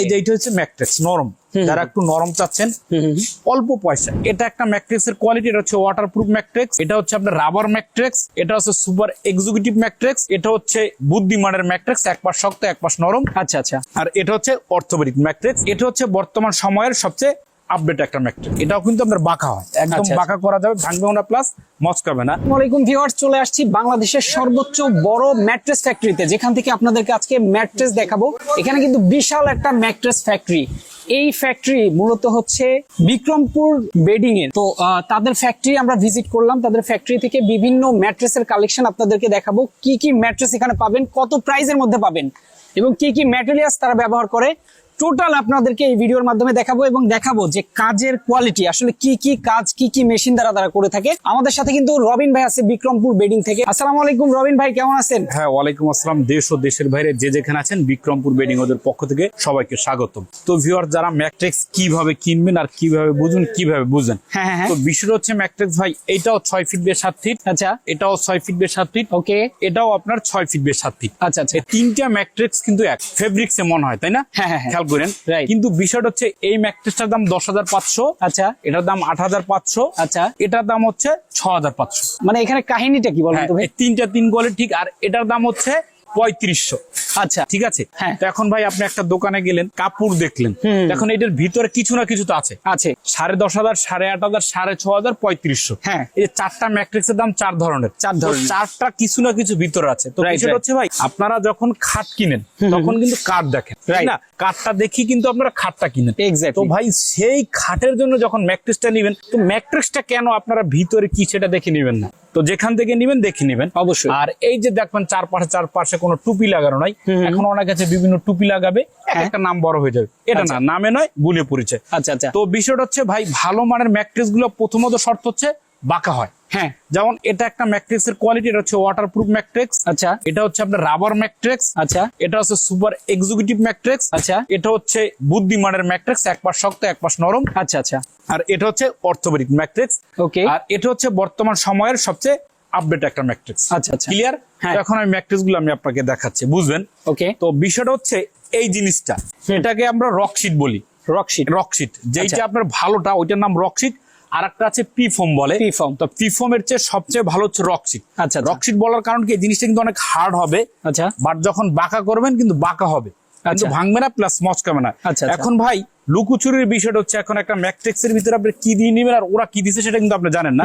এই যে এটা হচ্ছে ম্যাট্রিক্স নরম। যারা একটু নরম চাচ্ছেন অল্প পয়সা। এটা একটা ম্যাট্রিক্স এর কোয়ালিটি এটা হচ্ছে ওয়াটারপ্রুফ ম্যাট্রিক্স এটা হচ্ছে আপনার রাবার ম্যাট্রিক্স এটা হচ্ছে সুপার এক্সিকিউটিভ ম্যাট্রিক্স এটা হচ্ছে বুদ্ধিমানের ম্যাট্রিক্স এক পাশ শক্ত এক পাশ নরম। আচ্ছা আচ্ছা। আর এটা হচ্ছে অর্থোপেডিক ম্যাট্রিক্স এটা হচ্ছে বর্তমান সময়ের সবচেয়ে আপডেট একটা ম্যাট্রিক্স এটাও কিন্তু আপনার বাঁকা হয়। একদম আচ্ছা, বাঁকা করা যাবে ভাঙবেও না প্লাস মচকাবে না। আসসালামাইকুম ভিউয়ার্স চলে আসছি বাংলাদেশের সর্বোচ্চ বড় ম্যাট্রেস ফ্যাক্টরিতে যেখান থেকে আপনাদেরকে আজকে ম্যাট্রেস দেখাবো। এখানে কিন্তু বিশাল একটা ম্যাট্রেস ফ্যাক্টরি এই ফ্যাক্টরি মূলত হচ্ছে বিক্রমপুর বেডিং এর। তো তাদের ফ্যাক্টরি আমরা ভিজিট করলাম। তাদের ফ্যাক্টরি থেকে বিভিন্ন ম্যাট্রেসের কালেকশন আপনাদেরকে দেখাবো। কি কি ম্যাট্রেস এখানে পাবেন কত প্রাইসের মধ্যে পাবেন এবং কি কি ম্যাটেরিয়ালস তারা ব্যবহার করে। টোটাল আপনাদেরকে এই ভিডিওর মাধ্যমে দেখাবো এবং দেখাবো যে কাজের কোয়ালিটি আসলে কি কি কাজ কি কি মেশিন দ্বারা তারা করে থাকে। আমাদের সাথে কিন্তু রবিন ভাই আছে বিক্রমপুর বেডিং থেকে। আসসালামু আলাইকুম রবিন ভাই কেমন আছেন? হ্যাঁ ওয়ালাইকুম আসসালাম। দেশ ও দেশের বাইরে যে যেখানে আছেন বিক্রমপুর বেডিং ওদের পক্ষ থেকে সবাইকে স্বাগতম। তো ভিউয়ার যারা ম্যাট্রিক্স কীভাবে কিনবেন আর কীভাবে বুঝুন কীভাবে বুঝেন? হ্যাঁ হ্যাঁ হ্যাঁ। তো বিষয়টা হচ্ছে ম্যাট্রিক্স ভাই এটাও ছয় ফিট বে সাত ফিট আচ্ছা। এটাও ছয় ফিট বে সাত ফিট ওকে। এটাও আপনার ছয় ফিট বে সাত ফিট আচ্ছা আচ্ছা। তিনটা ম্যাট্রিক্স কিন্তু এক। ফেব্রিক্স এ মনে হয় তাই না? হ্যাঁ, হ্যাঁ, হ্যাঁ। করেন কিন্তু বিষয়টা হচ্ছে এই ম্যাকটেসটার দাম দশ হাজার পাঁচশো। আচ্ছা। এটার দাম আট হাজার পাঁচশো। আচ্ছা। এটার দাম হচ্ছে ছ হাজার পাঁচশো। মানে এখানে কাহিনীটা কি বলেন হ্যাঁ, তিনটা তিন কোয়ালিটি ঠিক আর এটার দাম হচ্ছে পঁয়ত্রিশশো। আচ্ছা। ঠিক আছে? হ্যাঁ। তো এখন ভাই আপনি একটা দোকানে গেলেন কাপড় দেখলেন। এখন এটার ভিতরে কিছু না কিছু তো আছে। আছে। সাড়ে দশ হাজার সাড়ে আট হাজার সাড়ে ছ হাজার পঁয়ত্রিশশো। হ্যাঁ। এই চারটা ম্যাট্রিক্সের দাম চার ধরনের। চার ধরনের। চারটা কিছু না কিছু ভিতরে আছে। তো বিষয়টা হচ্ছে ভাই আপনারা যখন খাট কিনেন তখন কিন্তু কাঠ দেখেন। তাই না? কাঠটা দেখি কিন্তু আপনারা খাটটা কিনেন। Exactly. তো ভাই সেই খাটের জন্য যখন ম্যাট্রিক্সটা নিবেন তো ম্যাট্রিক্সটা কেন আপনারা ভিতরে কি সেটা দেখে নিবেন না? তো যেখান থেকে নিবেন দেখে নিবেন। অবশ্যই। আর এই যে দেখবেন চারপাশে চারপাশে কোনো টুপি লাগানো নাই। এখন অনেক আছে বিভিন্ন টুপি লাগাবে হ্যাঁ। একটা নাম বড় হয়ে যাবে। এটা না নামে নয় গুণে পরিচয় আচ্ছা আচ্ছা। তো বিষয়টা হচ্ছে ভাই ভালো মানের ম্যাট্রিসগুলো প্রথমত শর্ত হচ্ছে বাঁকা হয়। হ্যাঁ। যেমন এটা একটা ম্যাট্রিক্স এর কোয়ালিটি এটা হচ্ছে ওয়াটারপ্রুফ ম্যাট্রিক্স। আচ্ছা। এটা হচ্ছে আপনার রাবার ম্যাট্রিক্স। আচ্ছা। এটা হচ্ছে সুপার এক্সিকিউটিভ ম্যাট্রিক্স। আচ্ছা। এটা হচ্ছে বুদ্ধিমানের ম্যাট্রিক্স এক পাশ শক্ত এক পাশ নরম। আচ্ছা আচ্ছা। আর এটা হচ্ছে অর্থোপেডিক ম্যাট্রিক্স। ওকে আর এটা হচ্ছে বর্তমান সময়ের সবচেয়ে আপডেট একটা ম্যাট্রিক্স। আচ্ছা, আচ্ছা। ক্লিয়ার হ্যাঁ। এখন আমি ম্যাট্রিক্সগুলো আমি আপনাকে দেখাচ্ছি বুঝবেন? ওকে তো বিষয়টা হচ্ছে এই জিনিসটা। এটাকে আমরা রকশিট বলি। রকশিট রকশিট যেটা। আপনার ভালোটা ওইটার নাম রকশিট আর একটা আছে পিফোম বলে। P-foam। তো এর চেয়ে সবচেয়ে ভালো হচ্ছে রকশিট আচ্ছা, আচ্ছা। বলার কারণ কি? জিনিসটা কিন্তু অনেক হার্ড হবে। আচ্ছা। বাট যখন বাঁকা করবেন কিন্তু বাঁকা হবে। কিন্তু আচ্ছা। ভাঙবে না প্লাস মচকাবে না। আচ্ছা। এখন ভাই লুকুচুরির বিষয়টা হচ্ছে এখন একটা ম্যাট্রিক্স এর ভিতরে আপনি কি দিয়ে নেবেন আর ওরা কি দিছে সেটা কিন্তু আপনি জানেন না।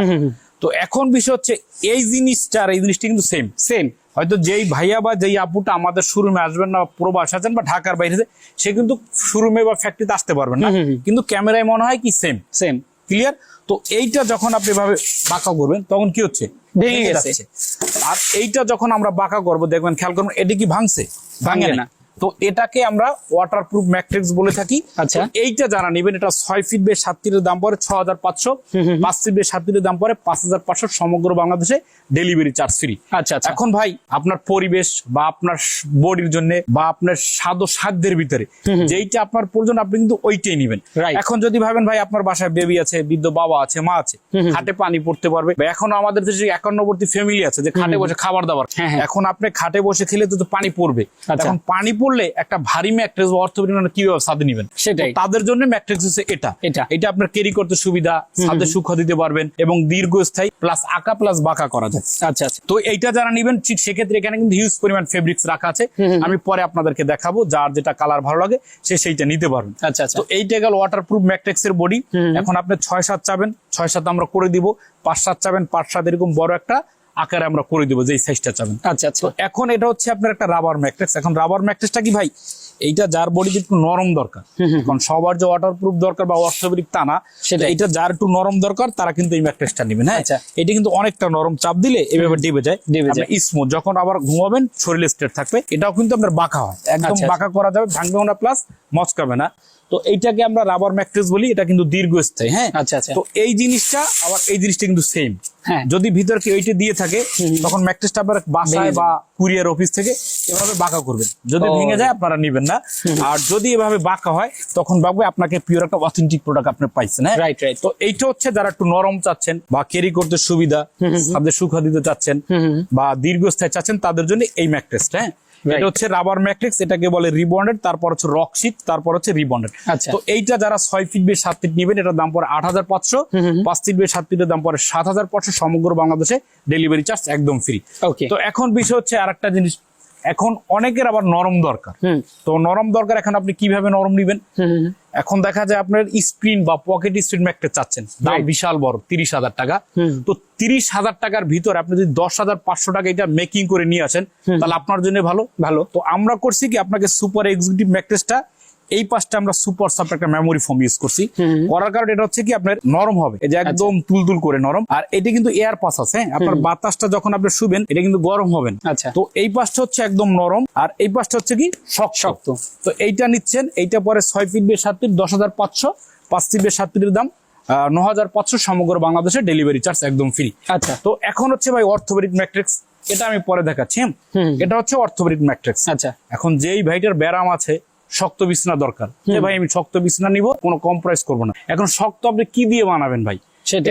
তো এখন বিষয় হচ্ছে এই জিনিসটা আর এই জিনিসটা কিন্তু সেম সেম হয়তো যেই ভাইয়া বা যেই আপুটা আমাদের শোরুমে আসবেন না প্রবাস আছেন বা ঢাকার বাইরে সে কিন্তু শোরুমে বা ফ্যাক্টরিতে আসতে পারবেন না। কিন্তু ক্যামেরায় মনে হয় কি সেম সেম ক্লিয়ার তো এইটা যখন আপনি এভাবে বাঁকা করবেন তখন কি হচ্ছে ভেঙে গেছে। যাচ্ছে। আর এইটা যখন আমরা বাঁকা করব দেখবেন খেয়াল করবেন এটি কি ভাঙছে ভাঙে না। তো এটাকে আমরা ওয়াটারপ্রুফ ম্যাট্রিক্স বলে থাকি। আচ্ছা। এইটা যারা নেবেন এটা ছয় ফিট বে সাত ফিটের দাম পড়ে ছ হাজার পাঁচশো। পাঁচ ফিট বে সাত ফিটের দাম পড়ে পাঁচ হাজার পাঁচশো সমগ্র বাংলাদেশে ডেলিভারি চার্জ ফ্রি আচ্ছা এখন ভাই আপনার পরিবেশ বা আপনার বডির জন্য বা আপনার স্বাদ ও সাধ্যের ভিতরে যেইটা আপনার প্রয়োজন আপনি কিন্তু ওইটাই নেবেন. এখন যদি ভাবেন ভাই আপনার বাসায় বেবি আছে বৃদ্ধ বাবা আছে মা আছে খাটে পানি পড়তে পারবে। এখন আমাদের দেশে একান্নবর্তী ফ্যামিলি আছে যে খাটে বসে খাবার দাবার হ্যাঁ, হ্যাঁ। এখন আপনি খাটে বসে খেলে তো তো পানি পড়বে। আচ্ছা। এখন পানি পড়লে একটা ভারী ম্যাট্রেস বা অর্থোপেডিক মানে কীভাবে সাথে নেবেন? সেটাই। তাদের জন্য ম্যাট্রেস হচ্ছে এটা। এটা। এটা আপনার ক্যারি করতে সুবিধা সাথে সুখ দিতে পারবেন এবং দীর্ঘস্থায়ী প্লাস আঁকা প্লাস বাঁকা করা যায়। আচ্ছা আচ্ছা। তো এইটা যারা নিবেন ঠিক সেক্ষেত্রে এখানে কিন্তু হিউজ পরিমাণ ফেব্রিক্স রাখা আছে। আমি পরে আপনাদেরকে দেখাবো যার যেটা কালার ভালো লাগে সে সেইটা নিতে পারবেন। আচ্ছা আচ্ছা। তো এইটা গেল ওয়াটারপ্রুফ ম্যাট্রিক্স এর বডি এখন আপনি ছয় সাত চাবেন ছয় সাত আমরা করে দিব পাঁচ সাত চাবেন পাঁচ সাত এরকম বড় একটা আকারে আমরা করে দিব যেই সাইজটা চাবেন। আচ্ছা আচ্ছা। এখন এটা হচ্ছে আপনার একটা রাবার ম্যাট্রিক্স এখন রাবার ম্যাট্রিক্সটা কি ভাই? এইটা যার বডিতে একটু নরম দরকার। এখন সবার যে ওয়াটারপ্রুফ দরকার বা অর্থোপেডিক তা না সেটাই। এটা যার একটু নরম দরকার তারা কিন্তু এই ম্যাট্রিক্সটা নেবেন হ্যাঁ? আচ্ছা। এটা কিন্তু অনেকটা নরম চাপ দিলে এভাবে ডিবে যায়। ডিবে যায়। স্মুথ যখন আবার ঘুমাবেন শরীরে স্ট্রেট থাকবে। এটাও কিন্তু আপনার বাঁকা হয়। একদম আচ্ছা, বাঁকা করা যাবে ভাঙবেও না প্লাস মচকাবে না। তো এইটাকে আমরা রাবার ম্যাট্রিক্স বলি এটা কিন্তু দীর্ঘস্থায়ী হ্যাঁ? আচ্ছা, আচ্ছা। তো এই জিনিসটা আবার এই জিনিসটা কিন্তু সেম হ্যাঁ। যদি ভিতর কি ওইটা দিয়ে থাকে তখন ম্যাট্রিক্সটা আবার বাসায় বা কুরিয়ার অফিস থেকে এভাবে বাঁকা করবেন। যদি ভেঙে যায় আপনারা নিবেন না। আর যদি এভাবে বাঁকা হয় তখন ভাববে আপনাকে পিওর একটা অথেন্টিক প্রোডাক্ট আপনি পাইছেন হ্যাঁ? রাইট রাইট তো এইটা হচ্ছে যারা একটু নরম চাচ্ছেন বা ক্যারি করতে সুবিধা তাদের সুখ দিতে চাচ্ছেন বা দীর্ঘস্থায়ী চাচ্ছেন তাদের জন্য এই ম্যাট্রেসটা হ্যাঁ. এটা হচ্ছে রাবার ম্যাট্রিক্স এটাকে বলে রিবন্ডেড তারপর হচ্ছে রক শীট তারপর হচ্ছে রিবন্ডেড আচ্ছা। তো এইটা যারা ছয় ফিট বেশ সাত ফিট নেবেন এটার দাম পড়ে আট হাজার পাঁচশো। পাঁচ ফিট বেশ সাত ফিটের দাম পড়ে সাত হাজার পাঁচশো সমগ্র বাংলাদেশে ডেলিভারি চার্জ একদম ফ্রি তো এখন বিষয় হচ্ছে আর একটা জিনিস এখন অনেকের আবার নরম দরকার। তো নরম দরকার এখন আপনি কীভাবে নরম নিবেন? এখন দেখা যায় আপনার স্ক্রিন বা পকেট স্ক্রিন ম্যাকটা চাচ্ছেন। দাম বিশাল বড় তিরিশ হাজার টাকা। তো তিরিশ হাজার টাকার ভিতরে আপনি যদি দশ হাজার পাঁচশো টাকা এটা মেকিং করে নিয়ে আসেন তাহলে আপনার জন্য ভালো। ভালো। তো আমরা করছি কি আপনাকে সুপার এক্সিকিউটিভ ম্যাট্রেসটা এই পাশটা আমরা সুপার সফট একটা মেমোরি ফোম ইউজ করছি। করার কারণে এটা হচ্ছে কি আপনার নরম হবে। এই যে একদম তুলতুল করে নরম। আর এটা কিন্তু এয়ার পাস আছে হ্যাঁ? আপনার বাতাসটা যখন আপনি শুবেন এটা কিন্তু গরম হবে। আচ্ছা। তো এই পাশটা হচ্ছে একদম নরম আর এই পাশটা হচ্ছে কি শক্ত। শক্ত। তো এইটা নিচ্ছেন এইটা পরে ছয় ফিট বেশ সাত ফিট দশ হাজার পাঁচশো পাঁচ ফিট বেশ সাত ফিটের দাম ন হাজার পাঁচশো সমগ্র বাংলাদেশে ডেলিভারি চার্জ একদম ফ্রি আচ্ছা। তো এখন হচ্ছে ভাই অর্থোপেডিক ম্যাট্রিক্স এটা আমি পরে দেখাচ্ছি হ্যাঁ? এটা হচ্ছে অর্থোপেডিক ম্যাট্রিক্স আচ্ছা। এখন যেই ভাইটার ব্যারাম আছে শক্ত বিছনা দরকার। ভাই আমি শক্ত বিছনা নিব কোনো কম্প্রোমাইজ করব না। এখন শক্ত আপনি কি দিয়ে বানাবেন ভাই।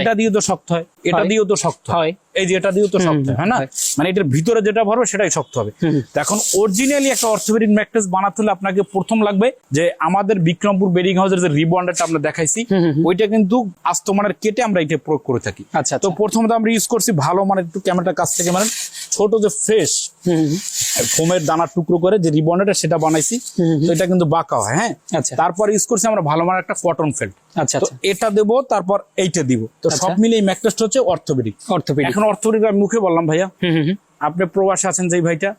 এটা দিয়ে তো শক্ত হয় এটা। দিয়েও তো শক্ত হয়। এই যে এটা দিয়েও তো শক্ত হয় না? মানে এটার ভিতরে যেটা ভরবে সেটাই শক্ত হবে। তো এখন অরিজিনালি একটা অর্থোপেডিক ম্যাট্রেস বানাতে হলে আপনাকে প্রথম লাগবে যে আমাদের বিক্রমপুর বেডিং হাউসের যে রিবন্ডারটা আমরা দেখাইছি ওইটা কিন্তু আস্তমানের কেটে আমরা এটা প্রয়োগ করে থাকি। আচ্ছা তো আচ্ছা প্রথমত আমরা ইউজ করছি ভালো মানে একটু ক্যামেরাটার কাছ থেকে মানে ছোট যে ফ্রেশ ফোমের দানার টুকরো করে যে রিবনেটা সেটা বানাইছি তো এটা কিন্তু বাঁকা হয় হ্যাঁ? আচ্ছা। তারপর ইউজ করছি আমরা ভালো মানের একটা কটন ফেল্ট আচ্ছা আচ্ছা। এটা দেব তারপর এইটা দিব। তো আচ্ছা। সব মিলে এই ম্যাকটেস্ট হচ্ছে অর্থোপেডিক অর্থোপেডিক এখন অর্থোপেডিক আমি মুখে বললাম ভাইয়া। আপনি প্রবাসে আছেন যেই ভাইটা।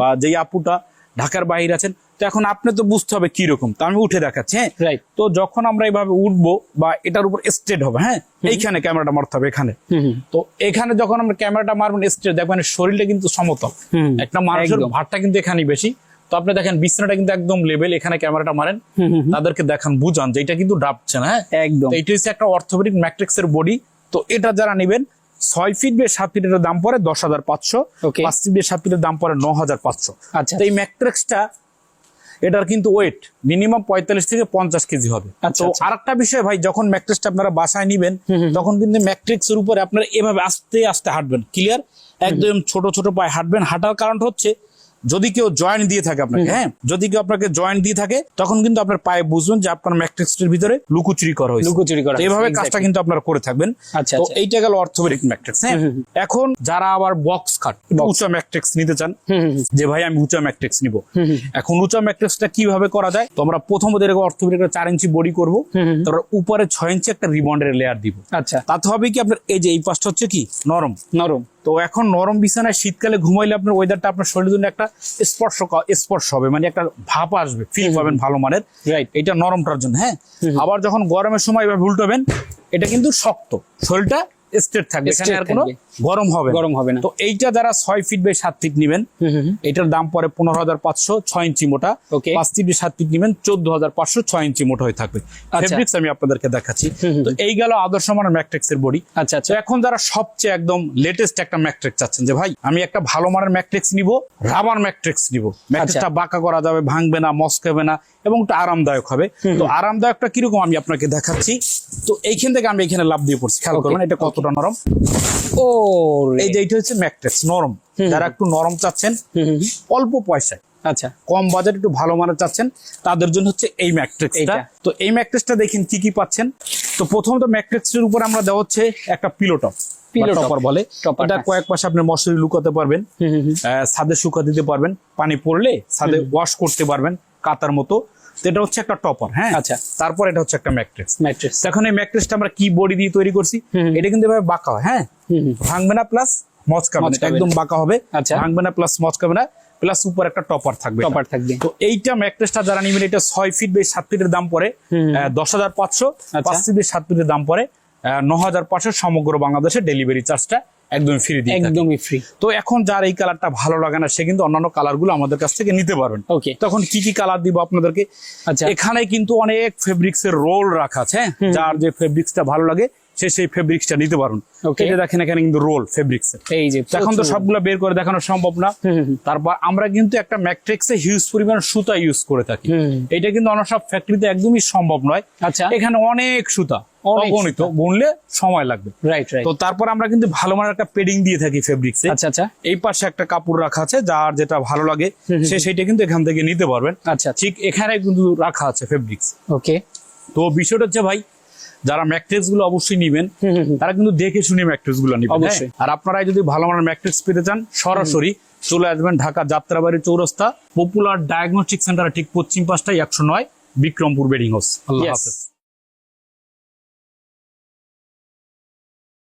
বা যেই আপুটা ঢাকার বাইরে আছেন তো এখন আপনি তো বুঝতে হবে কি রকম তো আমি উঠে দেখাচ্ছি হ্যাঁ? রাইট তো যখন আমরা এইভাবে উঠবো বা এটার উপর স্ট্রেট হবে হ্যাঁ? এইখানে ক্যামেরাটা মারতে হবে এখানে। তো এখানে যখন আমরা ক্যামেরাটা মারবেন স্ট্রেট দেখবেন শরীরটা কিন্তু সমতল। একটা মানুষের ভারটা কিন্তু এখানেই বেশি। তো আপনি দেখেন বিছনাটা কিন্তু একদম লেভেল এখানে ক্যামেরাটা মারেন। তাদেরকে দেখান বুঝান যে এটা কিন্তু ডাবছে না হ্যাঁ? একদম। এটা হচ্ছে একটা অর্থোপেডিক ম্যাট্রিক্স এর বডি তো এটা যারা নেবেন ছয় ফিট বে সাত ফিটের দাম পড়ে দশ হাজার পাঁচশো. পাঁচ ফিট বে সাত ফিটের দাম পড়ে ন হাজার পাঁচশো। আচ্ছা। এই ম্যাট্রিক্সটা এটার কিন্তু ওয়েট মিনিমাম পঁয়তাল্লিশ থেকে পঞ্চাশ কেজি হবে। আচ্ছা, তো আচ্ছা। আরেকটা বিষয় ভাই যখন ম্যাট্রিক্সটা আপনারা বাসায় নিবেন তখন কিন্তু ম্যাট্রিক্স এর উপরে আপনারা এভাবে আস্তে আস্তে হাঁটবেন। ক্লিয়ার একদম ছোট ছোট পায়ে হাঁটবেন। হাঁটার কারণ হচ্ছে যদি কেউ জয়েন্ট দিয়ে থাকে আপনাকে হ্যাঁ? যদি কেউ আপনাকে জয়েন্ট দিয়ে থাকে তখন কিন্তু আপনার পায়ে বুঝবেন যে আপনার ম্যাট্রিক্সের ভিতরে লুকোচুরি করা হয়েছে। লুকোচুরি করা এইভাবে কাজটা কিন্তু আপনারা করে থাকবেন। আচ্ছা, তো আচ্ছা। এইটা গেল অর্থোপেডিক ম্যাট্রিক্স হ্যাঁ? এখন যারা আবার বক্স খাট উঁচা ম্যাট্রিক্স নিতে চান যে ভাই আমি উঁচা ম্যাট্রিক্স নিব। এখন উঁচা ম্যাট্রিক্সটা কীভাবে করা যায়? তো আমরা প্রথমত এরকম অর্থোপেডিক চার ইঞ্চি বডি করব। তারপর উপরে ছয় ইঞ্চি একটা রিবন্ডের লেয়ার দিব। আচ্ছা। তাতে হবে কি আপনার এই যে এই পাশটা হচ্ছে কি? নরম। নরম। তো এখন নরম বিছানায় শীতকালে ঘুমাইলে আপনার ওয়েদারটা আপনার শরীরের জন্য একটা স্পর্শ স্পর্শ হবে মানে একটা ভাপ আসবে ফিল পাবেন ভালো মানের। রাইট এটা নরমটার জন্য হ্যাঁ? আবার যখন গরমের সময় এভাবে উল্টাবেন এটা কিন্তু শক্ত। শরীরটা স্ট্রেট থাকবে। এখানে আর কোনো গরম হবে গরম হবে না। তো এইটা যারা ছয় ফিট বাই সাত ফিট নিবেন এটার দাম পরে পনেরো হাজার পাঁচশো ছয় ইঞ্চি মোটা। Okay. পাঁচ ফিট বাই সাত ফিট নিবেন চোদ্দ হাজার পাঁচশো ছয় ইঞ্চি মোটা হয়ে থাকবে। আচ্ছা। ফেব্রিক্স আমি আপনাদেরকে দেখাচ্ছি। তো এই গেল আদর্শ মানের ম্যাট্রিক্স এর বডি। আচ্ছা আচ্ছা। এখন যারা সবচেয়ে একদম লেটেস্ট একটা ম্যাট্রিক্স চাচ্ছেন যে ভাই আমি একটা ভালো মানের ম্যাট্রিক্স নিব রাবার ম্যাট্রিক্স নিব। ম্যাট্রিক্সটা বাঁকা করা যাবে ভাঙবে না মস্কাবে না এবং একটু আরামদায়ক হবে। তো আরামদায়কটা কীরকম আমি আপনাকে দেখাচ্ছি। তো এইখান থেকে আমি এখানে লাভ দিয়ে পড়ছি। খেয়াল. করবেন এটা কতটা নরম? ও এই যে এইটা হচ্ছে ম্যাট্রিক্স নরম। যারা একটু নরম চাচ্ছেন অল্প পয়সায়। আচ্ছা। কম বাজেট একটু ভালো মানের চাচ্ছেন তাদের জন্য হচ্ছে এই ম্যাট্রিক্সটা তো এই ম্যাট্রিক্সটা দেখেন কি কি পাচ্ছেন। তো প্রথমত ম্যাট্রিক্সের উপর আমরা দেওয়া হচ্ছে একটা top। টপার বলে। এটা। কয়েক আপনি মশারি লুকাতে পারবেন ছাদে শুকা দিতে পারবেন পানি পড়লে ছাদে ওয়াশ করতে পারবেন কাতার মতো। এটা হচ্ছে একটা টপার হ্যাঁ? আচ্ছা। তারপর এটা হচ্ছে একটা ম্যাট্রিক্স ম্যাট্রেস এখন এই ম্যাট্রিক্সটা আমরা কি বডি দিয়ে তৈরি করছি। এটা কিন্তু এভাবে বাঁকা হয় হ্যাঁ? ভাঙবে না প্লাস মচকাবে না। একদম বাঁকা হবে। আচ্ছা। ভাঙবে না প্লাস মচকাবে না। প্লাস উপর একটা টপার থাকবে। টপার থাকবে। তো এইটা ম্যাট্রেসটা যারা নিবেন এটা ছয় ফিট বাই সাত ফিটের দাম পড়ে। দশ হাজার পাঁচশো। আচ্ছা। পাঁচ ফিট বাই সাত ফিটের দাম পড়ে। ন হাজার পাঁচশো সমগ্র বাংলাদেশে ডেলিভারি চার্জটা একদম ফ্রি দিয়ে একদমই ফ্রি তো এখন যার এই কালারটা ভালো লাগে না সে কিন্তু অন্যান্য কালারগুলো আমাদের কাছ থেকে নিতে পারবেন ওকে তখন কি কি কালার দিব আপনাদেরকে? আচ্ছা। এখানে কিন্তু অনেক ফেব্রিক্সের রোল রাখা আছে হ্যাঁ? যার যে ফেব্রিক্সটা ভালো লাগে সে সেই ফেব্রিক্সটা নিতে পারুন। যে দেখেন এখানে কিন্তু রোল ফেব্রিক্স এই যে এখন তো। সবগুলো বের করে দেখানো সম্ভব না। তারপর আমরা কিন্তু একটা ম্যাট্রিক্সে হিউজ পরিমাণ সুতা ইউজ করে থাকি। এটা কিন্তু অন্য সব ফ্যাক্টরিতে একদমই সম্ভব নয়। আচ্ছা। এখানে অনেক সুতা অগণিত। বুনলে সময় লাগবে। রাইট রাইট তো তারপর আমরা কিন্তু ভালো মানের একটা পেডিং দিয়ে থাকি ফেব্রিক্সে আচ্ছা আচ্ছা। এই পাশে একটা কাপড় রাখা আছে যার যেটা ভালো লাগে সে সেইটা কিন্তু এখান থেকে নিতে পারবেন। আচ্ছা ঠিক এখানে কিন্তু রাখা আছে ফেব্রিক্স ওকে তো বিষয়টা হচ্ছে ভাই যারা ম্যাট্রিক্সগুলো অবশ্যই নিবেন তারা কিন্তু দেখে শুনে ম্যাট্রিক্সগুলো নিবেন অবশ্যই। হ্যাঁ? আর আপনারা যদি ভালো মানের ম্যাট্রিক্স পেতে চান সরাসরি চলে আসবেন Dhaka Jatrabari Chowrasta popular diagnostic centre ঠিক পশ্চিম পাশটাই একশো নয় বিক্রমপুর বেডিং হাউস আল্লাহ হাফেজ।